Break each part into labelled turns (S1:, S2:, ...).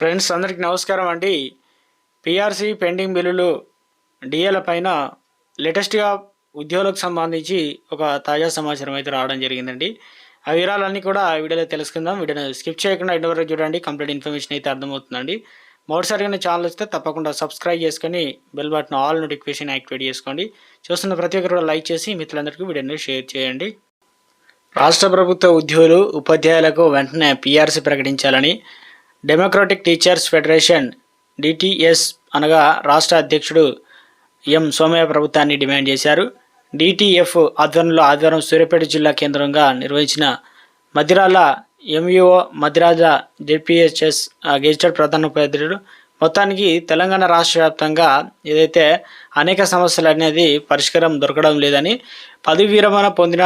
S1: Friends అందరికీ నమస్కారం అండి. పిఆర్సీ పెండింగ్ బిల్లులు డిఏల పైన లేటెస్ట్గా ఉద్యోగులకు సంబంధించి ఒక తాజా సమాచారం అయితే రావడం జరిగిందండి. ఆ వివరాలన్నీ కూడా ఆ వీడియోలో తెలుసుకుందాం. వీడియోని స్కిప్ చేయకుండా ఇంటి వరకు చూడండి. కంప్లీట్ ఇన్ఫర్మేషన్ అయితే అర్థమవుతుందండి. మొదటిసారిగా ఛానల్ వస్తే తప్పకుండా సబ్స్క్రైబ్ చేసుకొని bell button all notification activate చేసుకోండి. చూస్తున్న ప్రతి ఒక్కరు కూడా లైక్ చేసి మిత్రులందరికీ వీడియోని షేర్ చేయండి. రాష్ట్ర ప్రభుత్వ ఉద్యోగులు ఉపాధ్యాయులకు వెంటనే పీఆర్సీ ప్రకటించాలని డెమోక్రాటిక్ టీచర్స్ ఫెడరేషన్ డిటిఎస్ అనగా రాష్ట్ర అధ్యక్షుడు ఎం సోమయ్య ప్రభుత్వాన్ని డిమాండ్ చేశారు. డిటిఎఫ్ ఆధ్వర్యంలో ఆదివారం సూర్యాపేట జిల్లా కేంద్రంగా నిర్వహించిన మదిరాల ఎంఈఓ మద్రాజ జెడ్పిహెచ్ఎస్ గెజిటెడ్ ప్రధాన ఉపాధ్యాయుడు. మొత్తానికి తెలంగాణ రాష్ట్ర వ్యాప్తంగా ఏదైతే అనేక సమస్యలు అనేది పరిష్కారం దొరకడం లేదని పదవి విరమణ పొందిన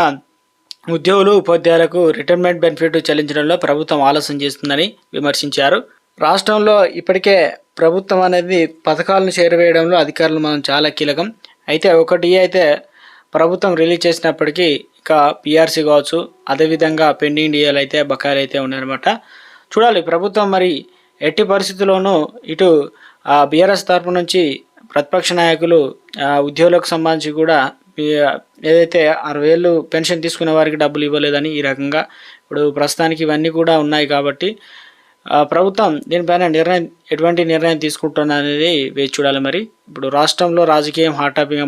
S1: ఉద్యోగులు ఉపాధ్యాయులకు రిటైర్మెంట్ బెనిఫిట్ చెల్లించడంలో ప్రభుత్వం ఆలస్యం చేస్తుందని విమర్శించారు. రాష్ట్రంలో ఇప్పటికే ప్రభుత్వం అనేది పథకాలను చేరవేయడంలో అధికారులు మనం చాలా కీలకం. అయితే ఒకటి అయితే ప్రభుత్వం రిలీజ్ చేసినప్పటికీ ఇక పిఆర్సీ కావచ్చు అదేవిధంగా పెండింగ్ డిఏలు అయితే బకాయిలు అయితే ఉన్నాయన్నమాట. చూడాలి ప్రభుత్వం మరి ఎట్టి పరిస్థితుల్లోనూ ఇటు బీఆర్ఎస్ తరపు నుంచి ప్రతిపక్ష నాయకులు ఉద్యోగులకు సంబంధించి కూడా ఏదైతే అరవై వేలు పెన్షన్ తీసుకునే వారికి డబ్బులు ఇవ్వలేదని ఈ రకంగా ఇప్పుడు ప్రస్తుతానికి ఇవన్నీ కూడా ఉన్నాయి కాబట్టి ప్రభుత్వం దీనిపైన నిర్ణయం ఎటువంటి నిర్ణయం తీసుకుంటుంది అనేది వేచి చూడాలి మరి. ఇప్పుడు రాష్ట్రంలో రాజకీయం హాట్ టాపిక్గా